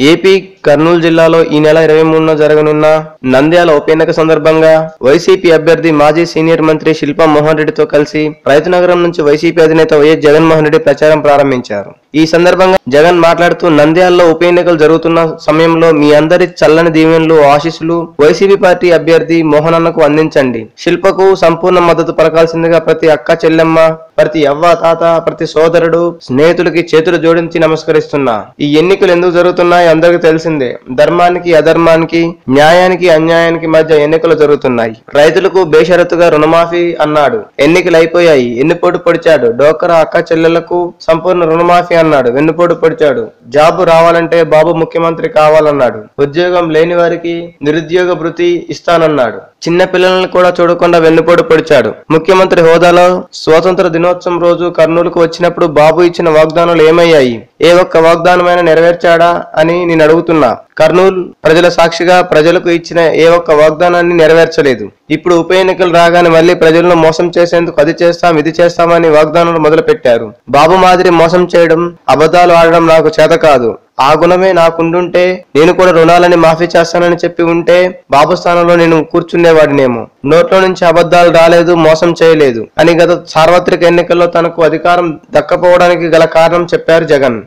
AP Kurnool జిల్లాలో ఈ నెల ఇరవై మూడున జరగనున్న నంద్యాల ఉప ఎన్నిక సందర్భంగా వైసీపీ అభ్యర్థి మాజీ సీనియర్ మంత్రి శిల్పా మోహన్ రెడ్డితో కలిసి రైతునగరం నుంచి వైసీపీ అధినేత వైఎస్ జగన్మోహన్ రెడ్డి ప్రచారం ప్రారంభించారు. ఈ సందర్భంగా జగన్ మాట్లాడుతూ నంద్యాలలో ఉప ఎన్నికలు జరుగుతున్న సమయంలో మీ అందరి చల్లని దీవెనలు ఆశీస్సులు వైసీపీ పార్టీ అభ్యర్థి మోహన్ అన్నకు అందించండి. శిల్పకు సంపూర్ణ మద్దతు పలకాల్సిందిగా ప్రతి అక్క చెల్లెమ్మ ప్రతి అవ్వ తాత ప్రతి సోదరుడు స్నేహితులకి చేతులు జోడించి నమస్కరిస్తున్నా. ఈ ఎన్నికలు ఎందుకు జరుగుతున్నాయి? అందరికీ తెలిసింది. ధర్మానికి అధర్మానికి న్యాయానికి అన్యాయానికి మధ్య ఎన్నికలు జరుగుతున్నాయి. రైతులకు బేషరతుగా రుణమాఫీ అన్నాడు. ఎన్నికలు అయిపోయాయి. ఎన్నిపోటు పొడిచాడు. డోకరా అక్క చెల్లెలకు సంపూర్ణ రుణమాఫీ అన్నాడు. వెన్నుపోటు పొడిచాడు. జాబు రావాలంటే బాబు ముఖ్యమంత్రి కావాలన్నాడు. ఉద్యోగం లేని వారికి నిరుద్యోగ భృతి ఇస్తానన్నాడు. చిన్న పిల్లలను కూడా చూడకుండా వెన్నుపోటు పొడిచాడు. ముఖ్యమంత్రి హోదాలో స్వాతంత్ర దినోత్సవం రోజు కర్నూలుకు వచ్చినప్పుడు బాబు ఇచ్చిన వాగ్దానాలు ఏమయ్యాయి? ఏ ఒక్క వాగ్దానమైనా నెరవేర్చాడా అని నేను అడుగుతున్నా. కర్నూలు ప్రజల సాక్షిగా ప్రజలకు ఇచ్చిన ఏ ఒక్క వాగ్దానాన్ని నెరవేర్చలేదు. ఇప్పుడు ఉప ఎన్నికలు రాగానే మళ్ళీ ప్రజలను మోసం చేసేందుకు అది చేస్తాం ఇది చేస్తామని వాగ్దానాలు మొదలు పెట్టారు బాబు మాదిరి మోసం చేయడం అబద్ధాలు ఆడడం నాకు చేత కాదు. ఆ గుణమే నాకుండుంటే నేను కూడా రుణాలని మాఫీ చేస్తానని చెప్పి ఉంటే బాబు స్థానంలో నేను కూర్చునేవాడినేమో నోట్లో నుంచి అబద్ధాలు రాలేదు మోసం చేయలేదు. అని గత సార్వత్రిక ఎన్నికల్లో తనకు అధికారం దక్కపోవడానికి గల కారణం చెప్పారు జగన్.